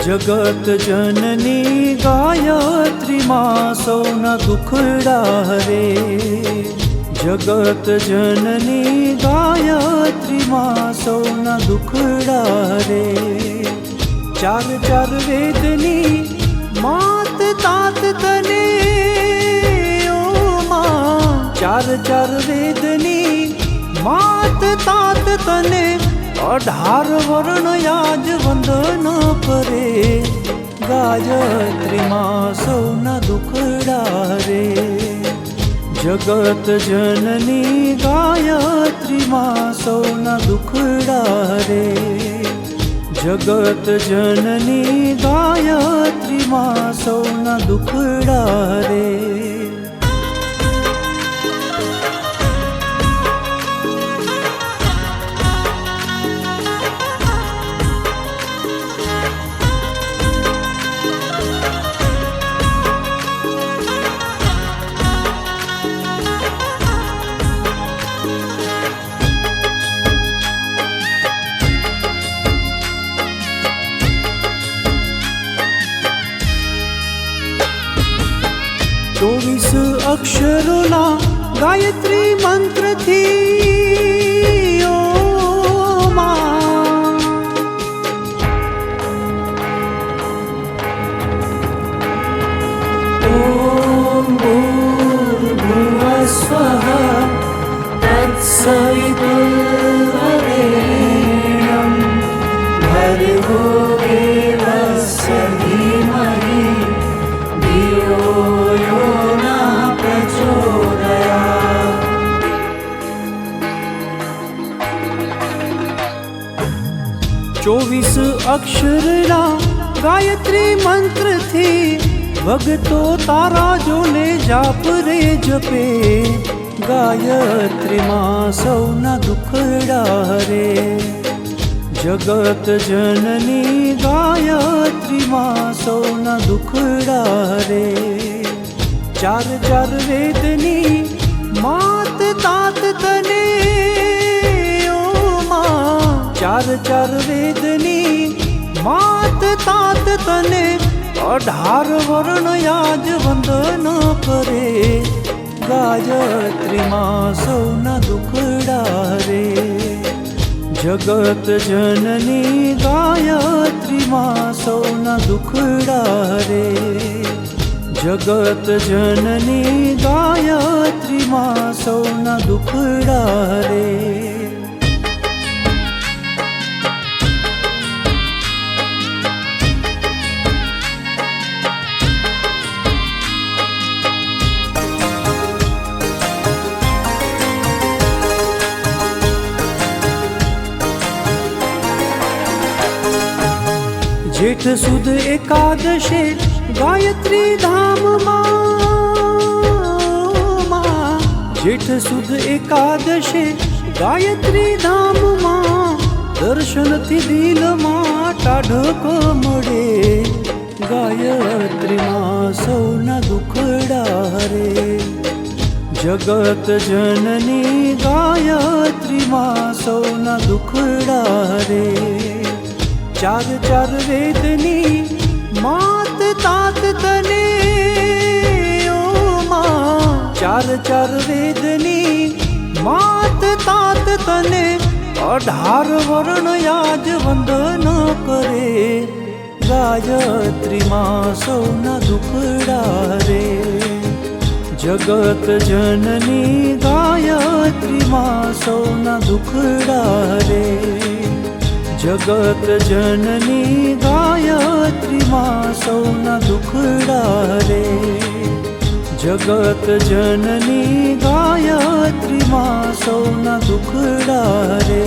જગત જનની ગાયત્રીમાં સૌના દુખડા હરે જગત જનની ગાયત્રીમાં સૌના દુખડા હરે ચાર ચાર વેદની માત તાત તને ચાર ચાર વેદની માત તાત તને અઢાર વર્ણ યાજ વંદન કરે ગાયત્રીમાં સૌના દુખડા રે જગત જનની ગાયત્રીમાં સૌના દુખડા રે જગત જનની ગાયત્રીમાં સૌના દુખડા રે અક્ષરોના ગાયત્રી મંત્રથી ચોવીસ અક્ષરના ગાયત્રી મંત્રથી ભગતો તારા જોને જાપ રે જપે ગાયત્રીમાં સૌના દુખડા રે જગત જનની ગાયત્રીમાં સૌના દુખડા રે ચાર ચાર વેદની માત તાત તને ચાર ચાર વેદની માત તાત તને અઢાર વર્ણ યાજ વંદન કરે. ગાયત્રીમાં સૌના દુખડા રે જગત જનની ગાયત્રીમાં સૌના દુખડા રે જગત જનની ગાયત્રીમાં સૌના દુખડા રે જેઠ સુદ એકાદશે ગાયત્રી ધામમાં જેઠ સુદ એકાદશે ગાયત્રી ધામમાં દર્શનથી દિલમાં ટાઢક મળે ગાયત્રીમાં સૌના દુખડા હરે જગત જનની ગાયત્રીમાં સૌના દુખડા રે ચાર ચાર વેદની માત તાત તને ચાર ચાર વેદની માત તાત તને, અઢાર વર્ણ યાજ વંદન કરે. ગાયત્રીમાં સૌના દુખડા રે. જગત જનની ગાયત્રીમાં સૌના દુખડા રે. જગત જનની ગાયત્રીમાં સૌના દુખડા રે જગત જનની ગાયત્રીમાં સૌના દુખડા રે